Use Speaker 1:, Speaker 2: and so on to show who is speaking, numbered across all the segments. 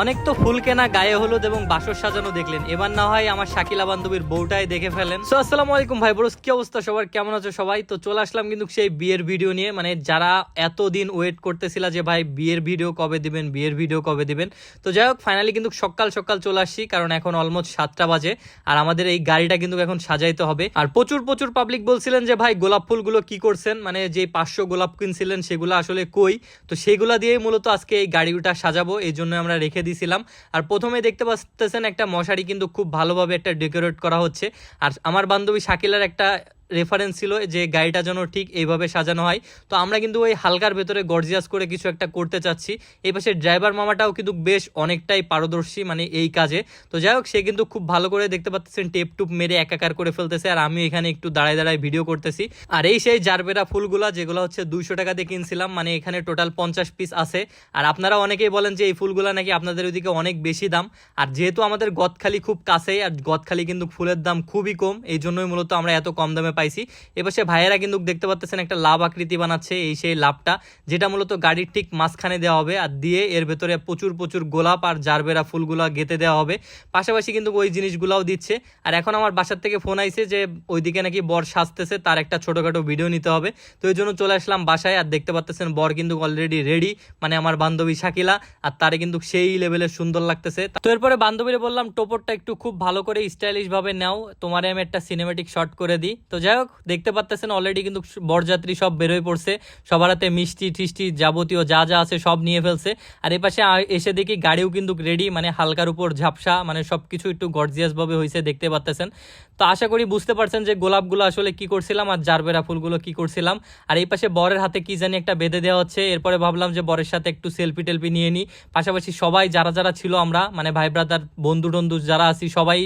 Speaker 1: অনেক তো ফুল কেনা, গায়ে হলুদ এবং বাসর সাজানো দেখলেন। এবার না হয় আমার শাকিলা বান্ধবীর বউটাই দেখে ফেলেন। সো আসসালামু আলাইকুম ভাই বরস, কি অবস্থা সবার? কেমন আছো সবাই? তো চলে আসলাম কিন্তু সেই বিয়ের ভিডিও নিয়ে। মানে যারা এতদিন ওয়েট করতেছিল যে ভাই বিয়ের ভিডিও কবে দিবেন, বিয়ের ভিডিও কবে দিবেন? তো যাই হোক ফাইনালি কিন্তু সকাল সকাল চলে আসছি, কারণ এখন অলমোস্ট সাতটা বাজে। আর আমাদের এই গাড়িটা কিন্তু এখন সাজাইতে হবে। আর প্রচুর প্রচুর পাবলিক বলছিলেন যে ভাই গোলাপ ফুলগুলো কি করছেন? মানে যে পাঁচশো গোলাপ কিনছিলেন সেগুলো আসলে কই? তো সেগুলা দিয়েই মূলত আজকে এই গাড়িটা সাজাবো, এই জন্য আমরা রেখে দিয়েছিলাম আর প্রথমে দেখতে পাচ্তেছেন একটা মশারি কিন্তু খুব ভালোভাবে একটা ডেকোরেট করা হচ্ছে। আর আমার বান্ধবী শাকিলার একটা রেফারেন্স ছিল যে গাড়িটা যেন ঠিক এইভাবে সাজানো হয়। তো আমরা কিন্তু ওই হালকার ভেতরে গর্জিয়াস করে কিছু একটা করতে চাচ্ছি। এই পাশে ড্রাইভার মামাটাও কিন্তু বেশ অনেকটাই পারদর্শী মানে এই কাজে। তো যাই হোক, সে কিন্তু খুব ভালো করে দেখতে পাচ্ছেন, টেপ টুপ মেরে একাকার করে ফেলতেছে আর আমি এখানে একটু দাঁড়ায় দাঁড়ায় ভিডিও করতেছি। আর এই সেই জারবেরা ফুলগুলা যেগুলো হচ্ছে দুইশো টাকা দিয়ে কিনছিলাম মানে এখানে টোটাল পঞ্চাশ পিস আছে। আর আপনারা অনেকেই বলেন যে এই ফুলগুলা নাকি আপনাদের ওইদিকে অনেক বেশি দাম। আর যেহেতু আমাদের গদখালি খুব কাছেই, আর গদখালি কিন্তু ফুলের দাম খুবই কম, এই জন্যই মূলত আমরা এত কম দামে পাইছি। এপাশে ভাইয়েরা কিন্তু দেখতে পাচ্ছেন একটা লাভ আকৃতি বানাচ্ছে এই সেই লাভটা, যেটা মূলত গাড়ির ঠিক মাঝখানে দেওয়া হবে আর দিয়ে এর ভেতরে প্রচুর প্রচুর গোলাপ আর জারবেরা ফুলগুলো গেঁথে দেওয়া হবে। পাশাপাশি কিন্তু ওই জিনিসগুলোও দিচ্ছে। আর এখন আমার বাসার থেকে ফোন আইছে যে ওইদিকে নাকি বর সাজতেছে, তার একটা ছোটোখাটো ভিডিও নিতে হবে। তো এই জন্য চলে আসলাম বাসায় আর দেখতে পাচ্তেছেন বর কিন্তু অলরেডি রেডি মানে আমার বান্ধবী শাকিলা আর তারে কিন্তু সেই লেভেলের সুন্দর লাগতেছে। তো এরপরে বান্ধবীরে বললাম, টোপরটা একটু খুব ভালো করে স্টাইলিশ ভাবে নাও, তোমারে আমি একটা সিনেমেটিক শট করে দিই। তো যাই হোক, দেখতে পাচ্তেছেন অলরেডি কিন্তু বরযাত্রী সব বেরোয় পড়ছে। সবার হাতে মিষ্টি, টিষ্টি যাবতীয় যা যা আছে সব নিয়ে ফেলছে। আর এই পাশে এসে দেখি গাড়িও কিন্তু রেডি মানে হালকার উপর ঝাপসা মানে সবকিছু একটু গর্জিয়াস ভাবে হয়েছে দেখতে পাচ্তেছেন তো আশা করি বুঝতে পারছেন যে গোলাপগুলো আসলে কি করছিলাম আর জারবেরা ফুলগুলো কি করছিলাম। আর এই পাশে বরের হাতে কি জানি একটা বেঁধে দেওয়া হচ্ছে। এরপরে ভাবলাম যে বরের সাথে একটু সেলফি টেলফি নিয়ে নিই। পাশাপাশি সবাই যারা যারা ছিল আমরা মানে ভাই ব্রাদার বন্ধু টন্ধু যারা আছি, সবাই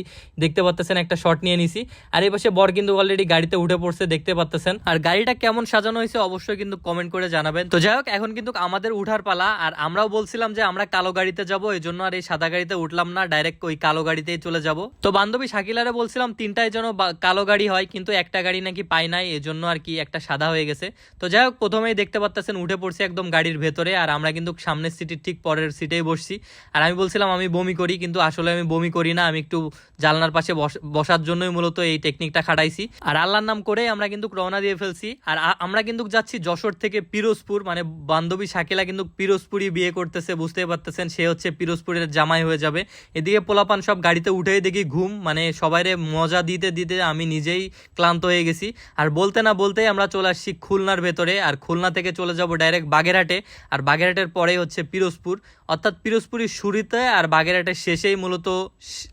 Speaker 1: দেখতে পাচ্তেছেন একটা শট নিয়ে নিছি। আর এই পাশে বর কিন্তু অলরেডি গাড়িতে উঠে পড়ছে, দেখতে পাচ্তেছেন। আর গাড়িটা কেমন সাজানো হয়েছে অবশ্যই কিন্তু কমেন্ট করে জানাবেন। তো যাই হোক, এখন কিন্তু আমাদের উঠার পালা। আর আমরাও বলছিলাম যে আমরা কালো গাড়িতে যাব, এই জন্য আর এই সাদা গাড়িতে উঠলাম না ডাইরেক্ট ওই কালো গাড়িতেই চলে যাব। তো বান্ধবী শাকিলারে বলছিলাম, তিনটায় যেন কালো গাড়ি হয়, কিন্তু একটা গাড়ি নাকি পাই নাই, এই জন্য আর কি একটা সাদা হয়ে গেছে। তো যাই হোক, প্রথমেই দেখতে পাচ্তেছেন, উঠে পড়ছি একদম গাড়ির ভেতরে, আর আমরা কিন্তু সামনের সিটির ঠিক পরের সিটেই বসছি। আর আমি বলছিলাম, আমি বমি করি, কিন্তু আসলে আমি বমি করি না, আমি একটু জানলার পাশে বস- বসার জন্যই মূলত এই টেকনিকটা খাটাইছি। আর আল্লাহর নাম করে আমরা কিন্তু রওনা দিয়ে ফেলছি। আর আমরা কিন্তু যাচ্ছি যশোর থেকে পিরোজপুর মানে বান্ধবী শাকিলা কিন্তু পিরোজপুরই বিয়ে করতেছে, বুঝতেই পারতেছেন, সে হচ্ছে পিরোজপুরের জামাই হয়ে যাবে। এদিকে পোলাপান সব গাড়িতে উঠেই দেখি ঘুম মানে সবাইরে মজা দিতে দিতে আমি নিজেই ক্লান্ত হয়ে গেছি। আর বলতে না বলতেই আমরা চলে আসছি খুলনার ভেতরে, আর খুলনা থেকে চলে যাব ডাইরেক্ট বাগেরহাটে। আর বাগেরহাটের পরেই হচ্ছে পিরোজপুর। অর্থাৎ পিরোজপুরের শুরুতে আর বাগেরহাটের শেষেই মূলত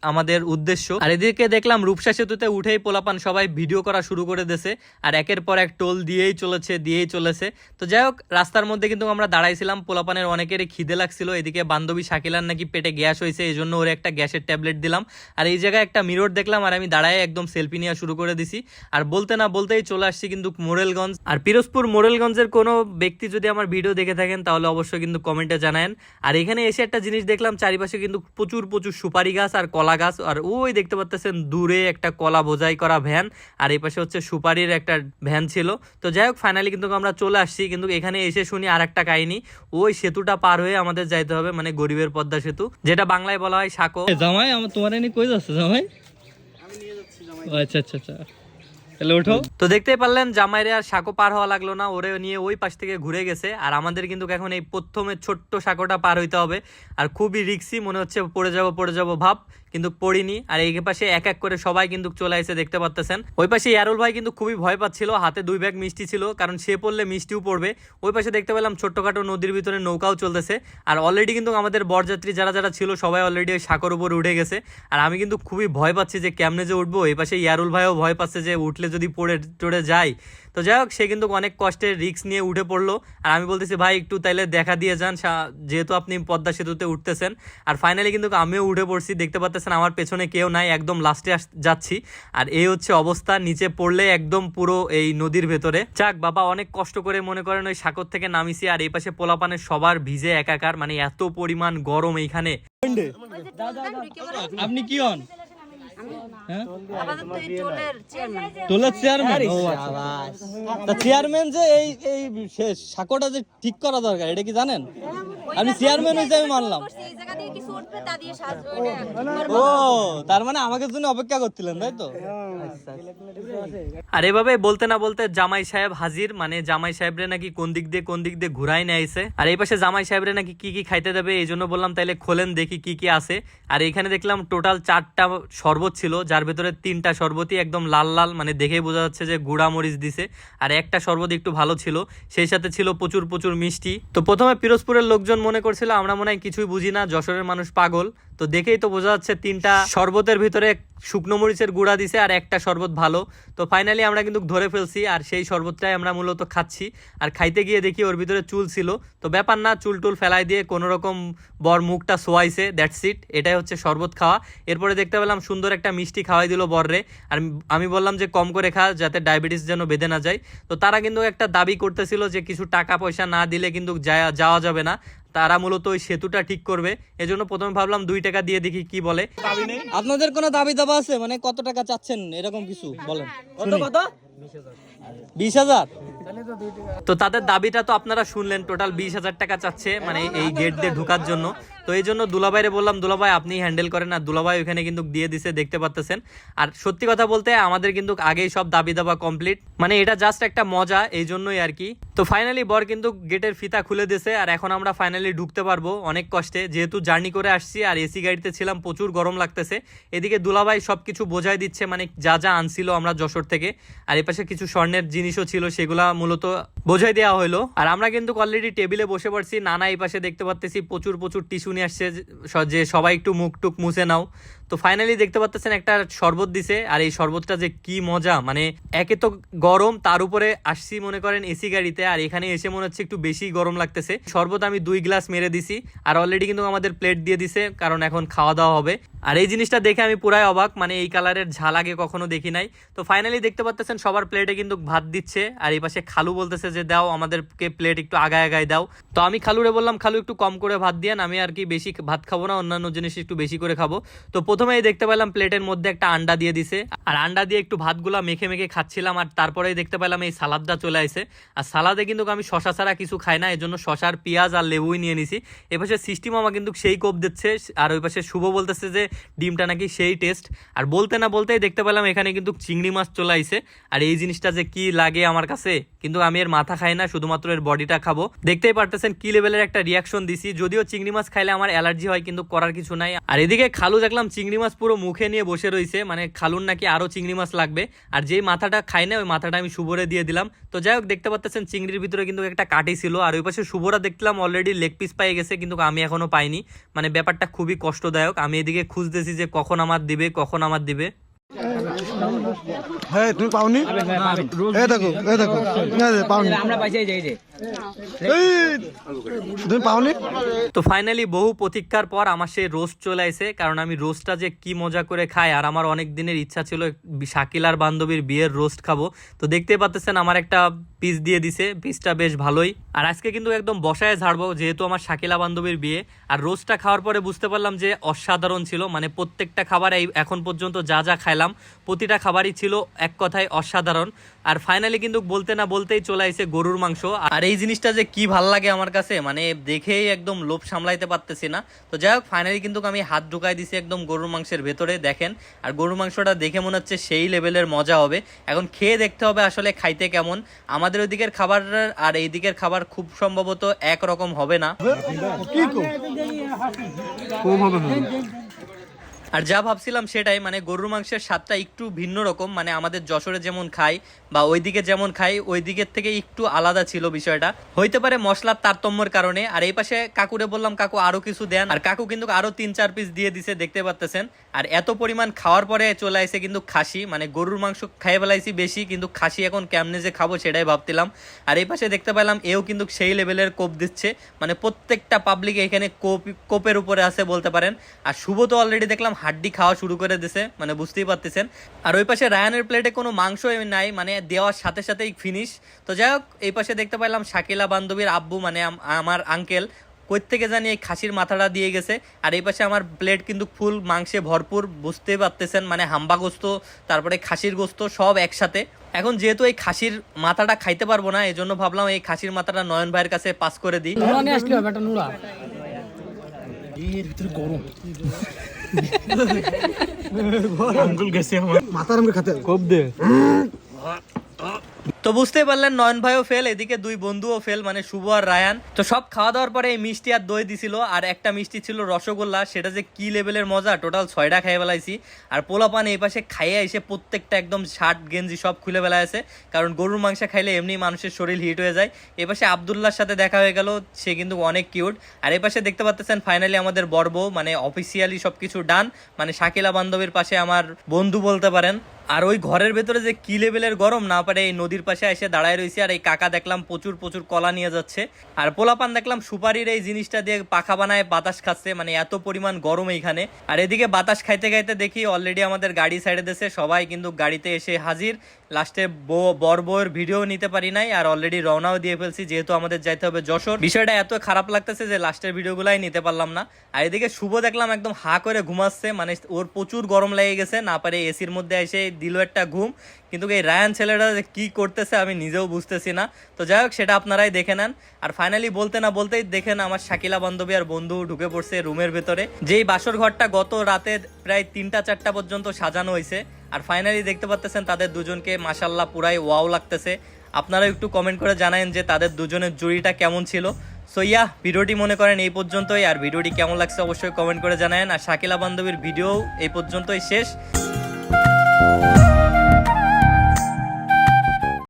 Speaker 1: আমাদের উদ্দেশ্য। আর এদিকে দেখলাম রূপসা সেতুতে উঠেই পোলাপান সবাই ভিডিও করা শুরু করে দিয়েছে, আর একের পর এক টোল দিয়েই চলেছে দিয়েই চলেছে। তো যাই হোক, রাস্তার মধ্যে কিন্তু আমরা দাঁড়াইছিলাম, পোলাপানের অনেকেরই খিদে লাগছিল। এদিকে বান্ধবী শাকিলার নাকি পেটে গ্যাস হয়েছে এই জন্য ওর একটা গ্যাসের ট্যাবলেট দিলাম। আর এই জায়গায় একটা মিরর দেখলাম, আর আমি দাঁড়ায় একদম সেলফি নেওয়া শুরু করে দিছি। আর বলতে না বলতেই চলে আসছি কিন্তু মোরেলগঞ্জ। আর পিরোজপুর মোরেলগঞ্জের কোনো ব্যক্তি যদি আমার ভিডিও দেখে থাকেন, তাহলে অবশ্যই কিন্তু কমেন্টে জানায়েন। আর এখানে এসে একটা জিনিস দেখলাম চারিপাশে কিন্তু প্রচুর প্রচুর সুপারি গাছ আর কলা গাছ। আর ওই দেখতে পাচ্তেছেন দূরে একটা কলা বোঝাই করা ভ্যান আর এই পাশে হচ্ছে সুপারির একটা ভ্যান ছিল। তো যাই হোক ফাইনালি কিন্তু আমরা চলে আসছি কিন্তু এখানে এসে শুনি আর একটা কাহিনী। ওই সেতুটা পার হয়ে আমাদের যাইতে হবে মানে গরিবের পদ্মা সেতু যেটা বাংলায় বলা হয় সাঁকো।
Speaker 2: জামাই আমার তোমার এনে কই যাচ্ছে জামাই? আচ্ছা আচ্ছা আচ্ছা।
Speaker 1: তো দেখতেই পারলেন জামাইরে আর সাঁকো পার হওয়া লাগল না, ওরে নিয়ে ওই পাশ থেকে ঘুরে গেছে। আর আমাদের কিন্তু এখন এই প্রথমে ছোট্ট সাঁকোটা পার হইতে হবে। আর খুবই রিক্সি, মনে হচ্ছে পড়ে যাব পড়ে যাব, ভাব। কিন্তু পড়িনি। আর এই পাশে এক এক করে সবাই কিন্তু চলে এসে দেখতে পাচ্তেছেন ওই পাশে ইয়ারুল ভাই কিন্তু খুবই ভয় পাচ্ছিল, হাতে দুই ব্যাগ মিষ্টি ছিল, কারণ সে পড়লে মিষ্টিও পড়বে। ওই পাশে দেখতে পেলাম ছোট্টখাটো নদীর ভিতরে নৌকাও চলতেছে। আর অলরেডি কিন্তু আমাদের বরযাত্রী যারা যারা ছিল, সবাই অলরেডি ওই সাঁকোর উপর উঠে গেছে। আর আমি কিন্তু খুবই ভয় পাচ্ছি যে কেমনে যে উঠবো। এই পাশে ইয়ারুল ভাইও ভয় পাচ্ছে যে উঠলে যদি পড়ে, টড়ে যায়। তো যাই হোক, সে কিন্তু অনেক কষ্টের রিক্স নিয়ে উঠে পড়ল। আর আমি বলতেছি, ভাই, একটু তাইলে দেখা দিয়ে যান। যেহেতু আপনি পদ্মা সেতুতে উঠতেছেন। আর ফাইনালি কিন্তু আমিও উঠে পড়ছি, দেখতে পাচ্তেছেন আমার পেছনে কেউ নাই একদম লাস্টে যাচ্ছি। আর এই হচ্ছে অবস্থা নিচে পড়লে একদম পুরো এই নদীর ভেতরে। যাক বাবা অনেক কষ্ট করে মনে করেন ওই সাগর থেকে নামিছি আর এই পাশে পোলাপানের সবার ভিজে একাকার মানে এত পরিমাণ গরম এইখানে।
Speaker 2: আপনি কি হন?
Speaker 3: আমাদের তো এই টোলের চেয়ারম্যান
Speaker 2: টোলের চেয়ারম্যান ও আচ্ছা। তা চেয়ারম্যান যে এই এই সাঁকোটা যে ঠিক করা দরকার এটা কি জানেন?
Speaker 1: আপনি চেয়ারম্যান হয়েছে আমি মানলাম।
Speaker 3: এই জায়গা দিয়ে কিছু উঠবে তা দিয়ে সাহায্য
Speaker 1: ও তার মানে আমাকে জন্য অপেক্ষা করছিলেন তাই তো? আর এভাবে বলতে না বলতে জামাই সাহেব হাজির মানে জামাই সাহেবরে নাকি কোন দিক দিয়ে কোন দিক দিয়ে ঘুরাই নিয়ে আইছে। আর এই পাশে জামাই সাহেবরে নাকি কি কি খাইতে দেবে এই জন্য বললাম তাইলে খোলেন দেখি কি কি আছে। আর এখানে দেখলাম টোটাল চারটা শরবত ছিল, যার ভেতরে তিনটা শরবতই একদম লাল লাল মানে দেখেই বোঝা যাচ্ছে যে গুড়া মরিচ দিছে। আর একটা শরবত একটু ভালো ছিল, সেই সাথে ছিল প্রচুর প্রচুর মিষ্টি। তো প্রথমে পিরোজপুরের লোকজন মনে করছিল, আমরা মনে হয় কিছুই বুঝি না, যশোরের মানুষ পাগল। তো দেখেই তো বোঝা যাচ্ছে তিনটা শরবতের ভিতরে শুকনো মরিচের গুঁড়া দিছে আর একটা শরবত ভালো। তো ফাইনালি আমরা কিন্তু ধরে ফেলছি আর সেই শরবতটাই আমরা মূলত খাচ্ছি। আর খাইতে গিয়ে দেখি ওর ভিতরে চুল ছিল। তো ব্যাপার না, চুল টুল ফেলাই দিয়ে কোনো রকম বর মুখটা সোয়াইছে দ্যাটস ইট এটাই হচ্ছে শরবত খাওয়া। এরপরে দেখতে পেলাম সুন্দর একটা মিষ্টি খাওয়াই দিল বররে। আর আমি বললাম যে কম করে খা যাতে ডায়াবেটিস যেন বেঁধে না যায়। তো তারা কিন্তু একটা দাবি করতেছিল যে কিছু টাকা পয়সা না দিলে কিন্তু যাওয়া যাবে না। তারা মূলত ওই সেতুটা ঠিক করবে। এজন্য প্রথমে ভাবলাম দুই টাকা দিয়ে দেখি কি বলে। আপনাদের কোনো দাবি দাবা আছে? মানে কত টাকা চাচ্ছেন? এরকম কিছু বলেন। কত কত? তো তাদের দাবিটা তো আপনারা শুনলেন, টোটাল বিশ হাজার টাকা চাচ্ছে মানে এই গেট দিয়ে ঢোকার জন্য। তো এই জন্য দুলাভাইরে বললাম, দুলাভাই আপনি হ্যান্ডেল করেন আর দুলাভাই ওখানে কিন্তু দিয়ে দিছে, দেখতে পাচ্তেছেন আর সত্যি কথা বলতে, আমাদের কিন্তু আগেই সব দাবি দাবা কমপ্লিট মানে এটা জাস্ট একটা মজা, এই জন্যই আর কি। তো ফাইনালি বর কিন্তু গেটের ফিতা খুলে দিছে আর এখন আমরা ফাইনালি ঢুকতে পারব অনেক কষ্টে। যেহেতু জার্নি করে আসছি, আর এসি গাড়িতে ছিলাম, প্রচুর গরম লাগতেছে। এদিকে দুলাভাই সব কিছু বোঝাই দিচ্ছে মানে যা যা আনছিল আমরা যশোর থেকে। আর এপাশে কিছু স্বর্ণের জিনিসও ছিল সেগুলা মূলত বোঝাই দেওয়া হলো আর আমরা কিন্তু অলরেডি টেবিলে বসে পড়ছি, নানা এই পাশে দেখতে পাচ্তেছি প্রচুর প্রচুর টিস্যু নিয়ে আসছে যে- সবাই একটু মুখ টুক মুছে নাও। তো ফাইনালি দেখতে পাচ্তেছেন একটা শরবত দিছে, আর এই শরবতটা যে কি মজা মানে একে তো গরম, তার উপরে আসছি মনে করেন এসি গাড়িতে, আর এখানে এসে মনে হচ্ছে একটু বেশি গরম লাগতেছে। শরবত আমি দুই গ্লাস মেরে দিছি, আর অলরেডি কিন্তু আমাদের প্লেট দিয়ে দিছে, কারণ এখন খাওয়া দাওয়া হবে। আর এই জিনিসটা দেখে আমি পুরাই অবাক মানে এই কালারের ঝাল আগে কখনো দেখি নাই। তো ফাইনালি দেখতে পাচ্তেছেন সবার প্লেটে কিন্তু ভাত দিচ্ছে, আর এই পাশে খালু বলতেছে যে দাও, আমাদেরকে প্লেট একটু আগায় আগায় দাও। তো আমি খালুরে বললাম, খালু, একটু কম করে ভাত দিয়েন আমি আর কি বেশি ভাত খাব না, অন্যান্য জিনিস একটু বেশি করে খাব। তো প্রথমেই দেখতে পেলাম প্লেটের মধ্যে একটা আন্ডা দিয়ে দিছে। আর আন্ডা দিয়ে একটু ভাতগুলা মেখে মেখে খাচ্ছিলাম, আর তারপরেই দেখতে পেলাম এই সালাদটা চলে আসে আর সালাদে কিন্তু আমি শশা ছাড়া কিছু খাই না এই জন্য শশার পেঁয়াজ আর লেবুই নিয়ে নিছি। এপাশে সৃষ্টি মামা কিন্তু সেই কোপ দিচ্ছে, আর ওই পাশে শুভ বলতেছে যে ডিমটা নাকি সেই টেস্ট আর বলতে না বলতেই দেখতে পেলাম এখানে কিন্তু চিংড়ি মাছ চলে আইছে। আর এই জিনিসটা যে কি লাগে আমার কাছে, কিন্তু আমি এর মাথা খাই না, শুধুমাত্র এর বডিটা খাব। দেখতেই পারতেছেন কি লেভেলের একটা রিয়াকশন দিছি। যদিও চিংড়ি মাছ খাইলে আমার অ্যালার্জি হয়, কিন্তু করার কিছু নাই। আর এদিকে খালু দেখলাম চিংড়ি মাছ পুরো মুখে নিয়ে বসে রয়েছে মানে খালুর নাকি আরও চিংড়ি মাছ লাগবে। আর যেই মাথাটা খাই না, ওই মাথাটা আমি শুভরে দিয়ে দিলাম। তো যাই হোক, দেখতে পাচ্ছেন চিংড়ির ভিতরে কিন্তু একটা কাটি ছিল। আর ওই পাশে শুভরা দেখলাম অলরেডি লেগ পিস পেয়ে গেছে, কিন্তু আমি এখনও পাইনি। মানে ব্যাপারটা খুবই কষ্টদায়ক। আমি এদিকে খুঁজতেছি যে কখন আমার দিবে, কখন আমার দিবে।
Speaker 4: হ্যাঁ তুমি পাওনি? এই দেখো এই দেখো পাওনি। তুমি
Speaker 1: তো ফাইনালি বহু প্রতীক্ষার পর আমার সেই রোস্ট চলে আসে কারণ আমি রোস্টটা যে কি মজা করে খাই আর আমার অনেক দিনের ইচ্ছা ছিল শাকিলার বান্ধবীর বিয়ের রোস্ট খাব। তো দেখতেই পাচ্ছেন আমার একটা পিস দিয়ে দিছে পিসটা বেশ ভালোই। আর আজকে কিন্তু একদম বসায় ঝাড়বো যেহেতু আমার শাকিলা বান্ধবীর বিয়ে। আর রোস্টটা খাওয়ার পরে বুঝতে পারলাম যে অসাধারণ ছিল মানে প্রত্যেকটা খাবার এই এখন পর্যন্ত যা যা খাইলাম প্রতিটা খাবারই ছিল এক কথায় অসাধারণ। আর ফাইনালি কিন্তু বলতে না বলতেই চলে আসে গরুর মাংস। আর এই জিনিসটা যে কি ভালো লাগে আমার কাছে মানে দেখেই একদম লোভ সামলাইতে পারতেছি না। তো যাই হোক ফাইনালি কিন্তু আমি হাত ঢুকাই দিছি একদম গরুর মাংসের ভেতরে, দেখেন। আর গরুর মাংসটা দেখে মনে হচ্ছে সেই লেভেলের মজা হবে। এখন খেয়ে দেখতে হবে আসলে খাইতে কেমন। আমাদের ওইদিকের খাবার আর এই দিকের খাবার খুব সম্ভবত একরকম হবে না। আর যা ভাবছিলাম সেটাই মানে গরুর মাংসের স্বাদটা একটু ভিন্ন রকম মানে আমাদের যশোরে যেমন খাই বা ওইদিকে যেমন খাই ওই দিকের থেকে একটু আলাদা ছিল বিষয়টা। হইতে পারে মশলার তারতম্যের কারণে, আর এই পাশে কাকুরে বললাম, কাকু আরও কিছু দেন, আর কাকু কিন্তু আরও তিন চার পিস দিয়ে দিছে, দেখতে পাচ্তেছেন আর এত পরিমাণ খাওয়ার পরে চলে আসে কিন্তু খাসি মানে গরুর মাংস খাইয়ে বেলাইছি বেশি, কিন্তু খাসি এখন কেমনে যে খাব সেটাই ভাবছিলাম। আর এই পাশে দেখতে পেলাম, এও কিন্তু সেই লেভেলের কোপ দিচ্ছে মানে প্রত্যেকটা পাবলিক এখানে কোপ, কোপের উপরে আছে বলতে পারেন। আর শুভ তো অলরেডি দেখলাম হাড্ডি খাওয়া শুরু করে দিছে মানে বুঝতেই পারতেছেন। আর ওই পাশে রায়ানের প্লেটে কোনো মাংস নাই মানে দেওয়ার সাথে সাথেই ফিনিশ তো যাই হোক এই পাশে দেখতে পাইলাম শাকিলা বান্ধবীর আব্বু মানে আমার আঙ্কেল কই থেকে জানি এই খাসির মাথাটা দিয়ে গেছে। আর এই পাশে আমার প্লেট কিন্তু ফুল মাংসে ভরপুর বুঝতে পারতেছেন মানে হাম্বা গোস্ত তারপরে খাসির গোস্ত সব একসাথে। এখন যেহেতু এই খাসির মাথাটা খাইতে পারব না এই জন্য ভাবলাম এই খাসির মাথাটা নয়ন ভাইয়ের কাছে পাস করে দিই।
Speaker 4: মাথার আমাকে খাতে হবে।
Speaker 1: তো বুঝতেই পারলেন নয়ন ভাইও ফেল এদিকে দুই বন্ধুও ফেল মানে শুভ আর রায়ান। তো সব খাওয়া দাওয়ার পরে এই মিষ্টি আর দই দিছিল, আর একটা মিষ্টি ছিল রসগোল্লা, সেটা যে কি লেভেলের মজা টোটাল ছয়টা খাইয়ে বেলাইছি আর পোলাপান এই পাশে খাইয়ে এসে প্রত্যেকটা একদম শার্ট, গেঞ্জি সব খুলে বেলাইছে কারণ গরুর মাংস খাইলে এমনি মানুষের শরীর হিট হয়ে যায়। এ পাশে আবদুল্লার সাথে দেখা হয়ে গেল, সে কিন্তু অনেক কিউট আর এই পাশে দেখতে পাচ্ছেন ফাইনালি আমাদের বর্ব মানে অফিসিয়ালি সবকিছু ডান মানে শাকিলা বান্ধবীর পাশে আমার বন্ধু বলতে পারেন। আর ওই ঘরের ভেতরে যে কি লেভেলের গরম, না পারে এই নদীর পাশে এসে দাঁড়ায় রয়েছে আর এই কাকা দেখলাম প্রচুর প্রচুর কলা নিয়ে যাচ্ছে। আর পোলাপান দেখলাম সুপারির এই জিনিসটা দিয়ে পাখা বানায়, বাতাস খাচ্ছে মানে এত পরিমাণ গরম এইখানে। আর এদিকে বাতাস খাইতে খাইতে দেখি অলরেডি আমাদের গাড়ি সাইডে দেশে সবাই কিন্তু গাড়িতে এসে হাজির। লাস্টে বর বউয়ের ভিডিও নিতে পারি নাই, আর অলরেডি রওনাও দিয়ে ফেলছি, যেহেতু আমাদের যাইতে হবে যশোর। বিষয়টা এত খারাপ লাগতেছে যে লাস্টের ভিডিওগুলাই নিতে পারলাম না। আর এদিকে শুভ দেখলাম একদম হা করে ঘুমাচ্ছে মানে ওর প্রচুর গরম লেগে গেছে, না পারে এসির মধ্যে এসে দিল একটা ঘুম। কিন্তু এই রায়ান ছেলেটা যে কি করতেছে আমি নিজেও বুঝতেছি না। তো যাই হোক, সেটা আপনারাই দেখে নেন। আর ফাইনালি বলতে না বলতেই দেখেন আমার শাকিলা বান্ধবী আর বন্ধু ঢুকে পড়ছে রুমের ভেতরে। যেই বাসর ঘরটা গত রাতে প্রায় তিনটা, চারটা পর্যন্ত সাজানো হয়েছে আর ফাইনালি দেখতে পাচ্তেছেন তাদের দুজনকে মাসাল্লাহ পুরাই ওয়াও লাগতেছে। আপনারা একটু কমেন্ট করে জানান যে তাদের দুজনের জুড়িটা কেমন ছিল। সো ইয়া ভিডিওটি মনে করেন এই পর্যন্তই। আর ভিডিওটি কেমন লাগছে অবশ্যই কমেন্ট করে জানায়েন। আর শাকিলা বান্ধবীর ভিডিও এই পর্যন্তই শেষ।